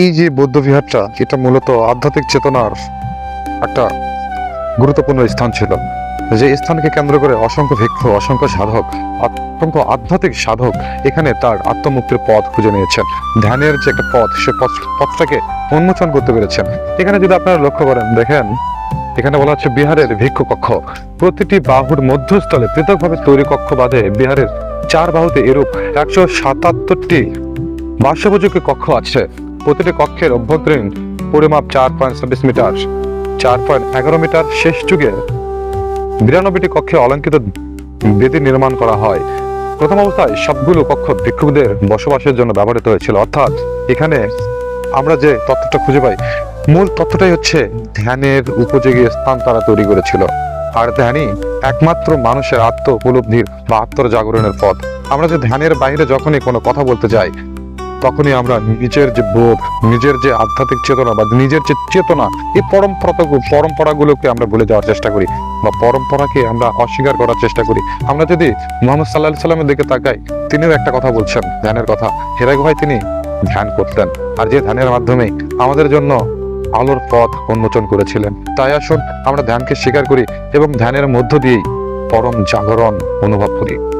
এই যে বৌদ্ধ বিহারটা এটা মূলত আধ্যাত্মিক চেতনার একটা গুরুত্বপূর্ণ স্থান ছিল। যে স্থানকে কেন্দ্র করে অসংখ্য ভিক্ষু, অসংখ্য সাধক, অসংখ্য আধ্যাত্মিক সাধক এখানে তার আত্মমুক্তির পথ খুঁজে নিয়েছেন। ধ্যানের যে একটা পথ, সে পথ, পথটাকে উন্মোচন করতে পেরেছেন। এখানে যদি আপনারা লক্ষ্য করেন, দেখেন, এখানে বলা হচ্ছে বিহারের ভিক্ষু কক্ষ। প্রতিটি বাহুর মধ্যস্থলে পৃথকভাবে তৈরি কক্ষ বাদে বিহারের চার বাহুতে এরূপ একশো সাতাত্তরটি বাসোপযোগী কক্ষ আছে। প্রতিটি কক্ষের অভ্যন্তরীণ পরিমাপ চার পয়েন্ট ছাব্বিশ মিটার, চার পয়েন্ট এগারো মিটার শেষ যুগে বিরানব্বইটি কক্ষে অলঙ্কিত বেদি নির্মাণ করা হয়। প্রথম অবস্থায় সবগুলো কক্ষ ভিক্ষুকদের বসবাসের জন্য ব্যবহৃত হয়েছিল। অর্থাৎ এখানে আমরা যে তথ্যটা খুঁজে পাই, মূল তথ্যটাই হচ্ছে ধ্যানের উপযোগী স্থান তারা তৈরি করেছিল। আর ধ্যানই একমাত্র মানুষের আত্ম উপলব্ধির বা আত্ম জাগরণের পথ। আমরা যে ধ্যানের বাইরে যখনই কোনো কথা বলতে যাই তখনই আমরা নিজের যে বোধ, নিজের যে আধ্যাত্মিক চেতনা বা নিজের যে চেতনা, এই পরম্পরা পরম্পরাগুলোকে আমরা ভুলে যাওয়ার চেষ্টা করি বা পরম্পরাকে আমরা অস্বীকার করার চেষ্টা করি। আমরা যদি মোহাম্মদ সাল্লাহ সাল্লামের দিকে তাকাই, তিনিও একটা কথা বলছেন, ধ্যানের কথা। হেরাগ ভাই, তিনি ধ্যান করতেন আর যে ধ্যানের মাধ্যমে আমাদের জন্য আলোর পথ উন্মোচন করেছিলেন। তাই আসুন আমরা ধ্যানকে স্বীকার করি এবং ধ্যানের মধ্য দিয়েই পরম জাগরণ অনুভব করি।